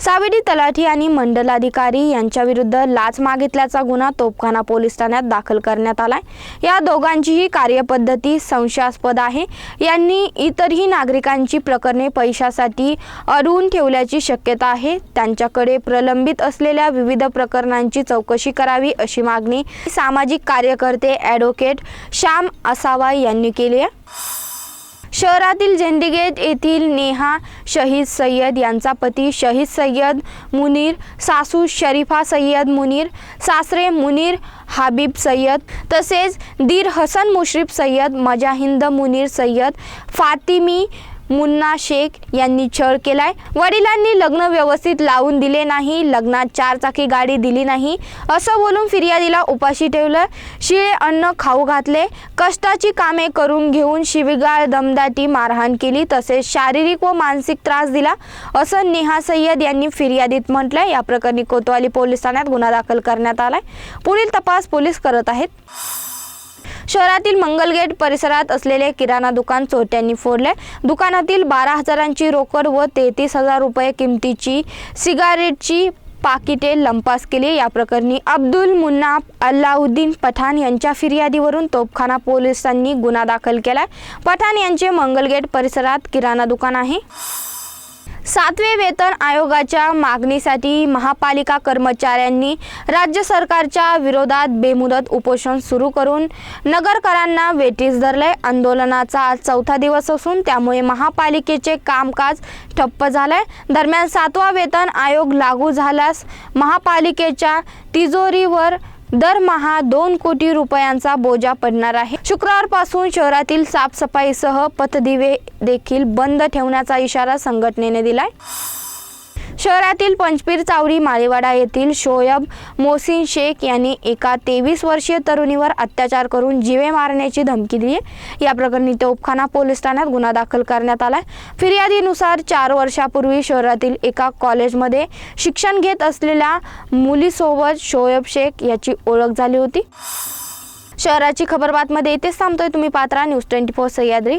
सावेडी तलाठी आणि मंडलाधिकारी यांच्याविरुद्ध लाच मागितल्याचा गुन्हा तोपखाना पोलीस ठाण्यात दाखल करण्यात आलाय. या दोघांचीही कार्यपद्धती संशयास्पद आहे. यांनी इतरही नागरिकांची प्रकरणे पैशासाठी अडवून ठेवल्याची शक्यता आहे. त्यांच्याकडे प्रलंबित असलेल्या विविध प्रकरणांची चौकशी करावी अशी मागणी सामाजिक कार्यकर्ते ॲडव्होकेट श्याम असावा यांनी केली आहे. शहरातील झेंडीगेट येथील नेहा शहीद सय्यद यांचा पती शहीद सय्यद मुनीर सासू शरीफा सय्यद मुनीर सासरे मुनीर हाबीब सय्यद तसेच दीर हसन मुश्रीफ सय्यद मजाहिंद मुनीर सय्यद फातिमी मुन्ना शेख यांनी छळ केलाय. वडिलांनी लग्न व्यवस्थित लावून दिले नाही लग्नात चार चाकी गाडी दिली नाही असं बोलून फिर्यादीला उपाशी ठेवलं. शिळे अन्न खाऊ घातले. कष्टाची कामे करून घेऊन शिवीगाळ दमदाटी मारहाण केली तसेच शारीरिक व मानसिक त्रास दिला असं नेहा सय्यद यांनी फिर्यादीत म्हटलंय. या प्रकरणी कोतवाली पोलीस ठाण्यात गुन्हा दाखल करण्यात आलाय. पुढील तपास पोलीस करत आहेत. शहरातील मंगलगेट परिसरात असलेले किराणा दुकान चोरट्यांनी फोडले. दुकानातील बारा हजारांची रोकड व तेहतीस हजार रुपये किमतीची सिगारेटची पाकिटे लंपास केली. या प्रकरणी अब्दुल मुन्ना अल्लाउद्दीन पठाण यांच्या फिर्यादीवरून तोपखाना पोलिसांनी गुन्हा दाखल केलाय. पठाण यांचे मंगलगेट परिसरात किराणा दुकान आहे. सातवे वेतन आयोगाच्या मागणीसाठी महापालिका कर्मचाऱ्यांनी राज्य सरकारच्या विरोधात बेमुदत उपोषण सुरू करून नगरकरांना वेटीस धरले आंदोलनाचा आज चौथा दिवस असून त्यामुळे महापालिकेचे कामकाज ठप्प झालंय. दरम्यान सातवा वेतन आयोग लागू झाल्यास महापालिकेच्या तिजोरीवर दरमहा दोन कोटी रुपयांचा बोजा पडणार आहे. शुक्रवारपासून शहरातील साफसफाईसह पथदिवे देखील बंद ठेवण्याचा इशारा संघटनेने दिलाय. शहरातील पंचपीर चावरी माळेवाडा येथील शोयब मोसिन शेख यांनी एका तेवीस वर्षीय तरुणीवर अत्याचार करून जीवे मारण्याची धमकी दिली. आहे या प्रकरणी तोपखाना पोलीस ठाण्यात गुन्हा दाखल करण्यात आलाय. फिर्यादीनुसार चार वर्षापूर्वी शहरातील एका कॉलेजमध्ये शिक्षण घेत असलेल्या मुलीसोबत शोयब शेख याची ओळख झाली होती. शहराची खबर बातमध्ये इथेच थांबतोय. तुम्ही पात्रा न्यूज ट्वेंटी फोर सह्याद्री.